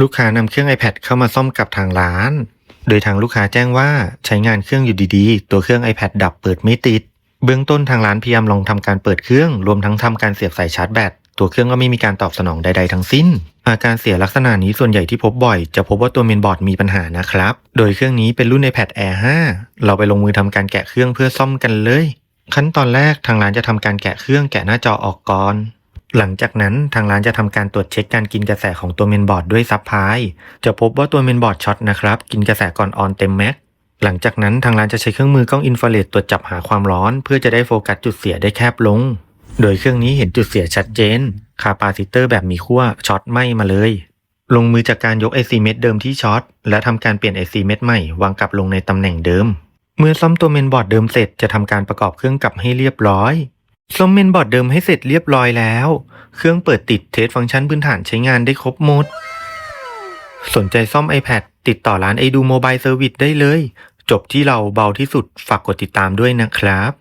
ลูกค้านำเครื่อง iPad เข้ามาซ่อมกับทางร้าน โดยทางลูกค้าแจ้งว่าใช้งานเครื่องอยู่ดีๆ ตัวเครื่อง iPad ดับเปิดไม่ติด เบื้องต้นทางร้านพยายามลองทำการเปิดเครื่อง รวมทั้งทำการเสียบสายชาร์จแบต ตัวเครื่องก็ไม่มีการตอบสนองใดๆทั้งสิ้น อาการเสียลักษณะนี้ส่วนใหญ่ที่พบบ่อย จะพบว่าตัวเมนบอร์ดมีปัญหานะครับ โดยเครื่องนี้เป็นรุ่น iPad Air 5 เราไปลงมือทำการแกะเครื่องเพื่อซ่อมกันเลย ขั้นตอนแรกทางร้านจะทำการแกะเครื่องแกะหน้าจอออกก่อน หลังจากนั้นทางร้านจะทำการตรวจเช็คการกินกระแสของตัวเมนบอร์ดด้วยซับพายจะพบว่าตัวเมนบอร์ดช็อตนะครับ กินกระแสก่อนออนเต็มแม็กหลังจากนั้นทางร้านจะใช้เครื่องมือกล้องอินฟราเรดตรวจจับหาความร้อน เพื่อจะได้โฟกัสจุดเสียได้แคบลง โดยเครื่องนี้เห็นจุดเสียชัดเจน คาปาซิเตอร์แบบมีขั้วช็อตไหมมาเลย ลงมือจากการยก IC เม็ดเดิมที่ช็อตและทำการเปลี่ยน IC เม็ดใหม่วางกลับลงในตำแหน่งเดิม เมื่อซ่อมตัวเมนบอร์ดเดิมเสร็จจะทำการประกอบเครื่องกลับให้เรียบร้อย ซ่อมเมนบอร์ดเดิมให้เสร็จเรียบร้อยแล้ว เครื่องเปิดติดเทสฟังก์ชันพื้นฐานใช้งานได้ครบหมด สนใจซ่อม iPad ติดต่อร้านไอดูโมบายเซอร์วิสได้เลย จบที่เราเบาที่สุดฝากกดติดตามด้วยนะครับ